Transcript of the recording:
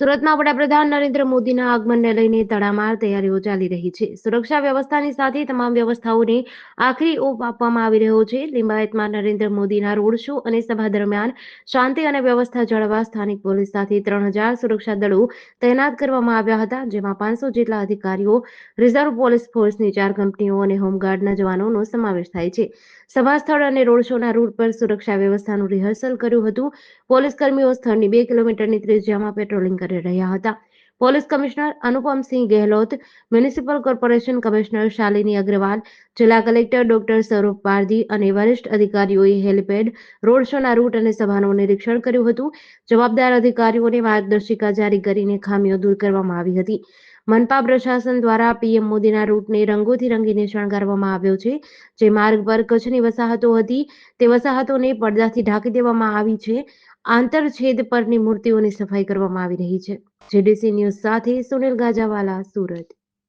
સુરતમાં વડાપ્રધાન નરેન્દ્ર મોદીના આગમનને લઈને તડામાર તૈયારીઓ ચાલી રહી છે. સુરક્ષા વ્યવસ્થાની સાથે તમામ વ્યવસ્થાઓને આખરી ઓપ આપવામાં આવી રહ્યો છે. લિંબાયતમાં નરેન્દ્ર મોદીના રોડ શો અને સભા દરમિયાન શાંતિ અને વ્યવસ્થા જાળવવા સ્થાનિક પોલીસ સાથે ત્રણ હજાર સુરક્ષા દળો તૈનાત કરવામાં આવ્યા હતા, જેમાં પાંચસો જેટલા અધિકારીઓ, રિઝર્વ પોલીસ ફોર્સની ચાર કંપનીઓ અને હોમગાર્ડના જવાનોનો સમાવેશ થાય છે. સભા સ્થળ અને રોડ શોના રૂટ પર સુરક્ષા વ્યવસ્થાનું રિહર્સલ કર્યું હતું. પોલીસ કર્મીઓ સ્થળની બે કિલોમીટરની ત્રિજ્યામાં પેટ્રોલિંગ કરી રહ્યા હતા. Police commissioner Anupamsinh Gehlot, municipal corporation commissioner Shalini Agrawal, જિલ્લા કલેક્ટર ડોક્ટર સૌરભ પારધી અને વરિષ્ઠ અધિકારીઓએ હેલિપેડ, રોડ શોના રૂટ અને સભાનું નિરીક્ષણ કર્યું હતું. જવાબદાર અધિકારીઓને માર્ગદર્શિકા જારી કરીને ખામીઓ દૂર કરવામાં આવી હતી. મનપા પ્રશાસન દ્વારા પીએમ મોદીના રૂટને રંગોથી રંગીને શણગારવામાં આવ્યો છે. જે માર્ગ પર કચ્છની વસાહતો હતી, તે વસાહતોને પડદાથી ઢાંકી દેવામાં આવી છે. આંતરછેદ પરની મૂર્તિઓની સફાઈ કરવામાં આવી રહી છે. જેડીસી ન્યૂઝ સાથે સુનિલ ગાજાવાલા સુરત.